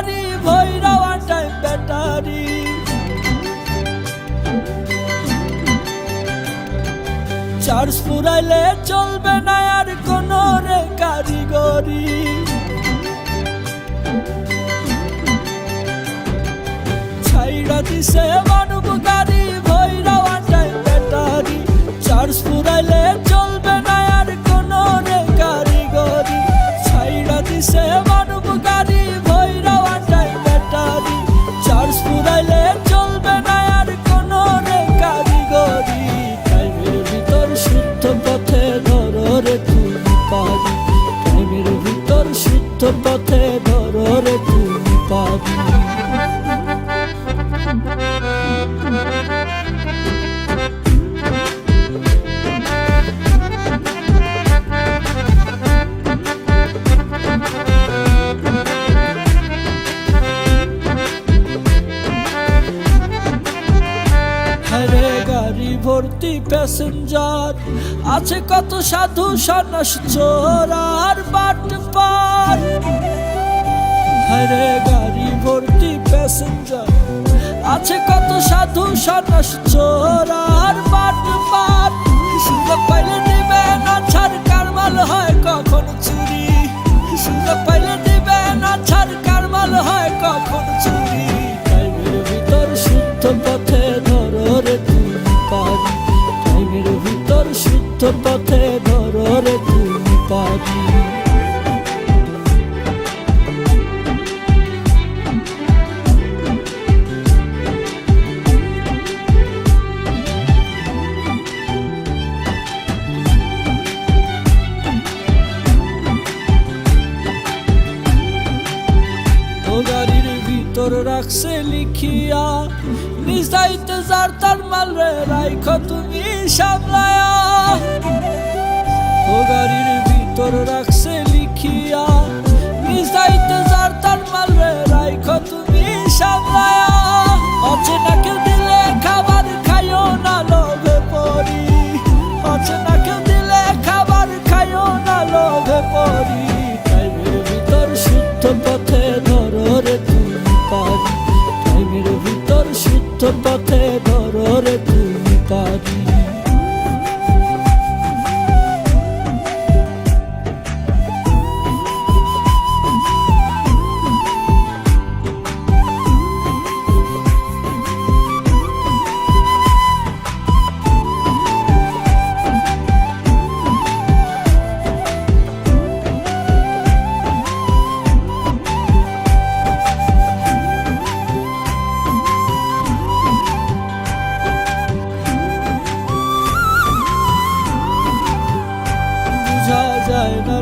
গাড়ি ভৈরা আটাই ব্যাটারি। চার্জ পুরাইলে চলবে না আর কোন রে কারিগরি। ছাইড়া দিছে মানব গাড়ি শুদ্ধ ভর্তি প্যাসেঞ্জার আছে কত সাধু সন্ন্যাস চোর আর বাট পার। হরে গাড়ি ভর্তি প্যাসেঞ্জার আছে কত সাধু সন্ন্যাস চোর আর বাট পার। সুযোগ পাইলে নিবে না, ছাড় কারমাল হয় কখন শুদ্ধ রাখছে লিখিয়া, নিজ দায়িত্বে যার তার মাল রে রাইখ তুমি সামলায়া। ও গাড়ির ভিতর রাখছে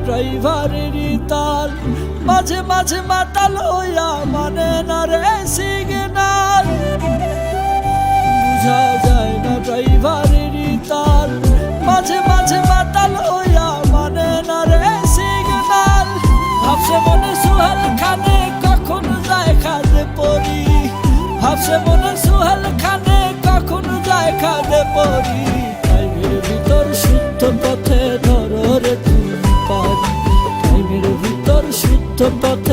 ড্রাইভারের তাল। মাঝে মাঝে মাতাল হইয়া মানে না রে সিগনাল বুঝা যায় না ড্রাইভারের তাল। মাঝে মাঝে মাতাল হইয়া মানে না রে সিগনাল ভাবছে মনে সুহাল খানে কখন যায় খাদে পড়ি ভাবছে মনে সুহাল খানে কখন যায় খাদে পড়ি ভিতর শুদ্ধ とぼと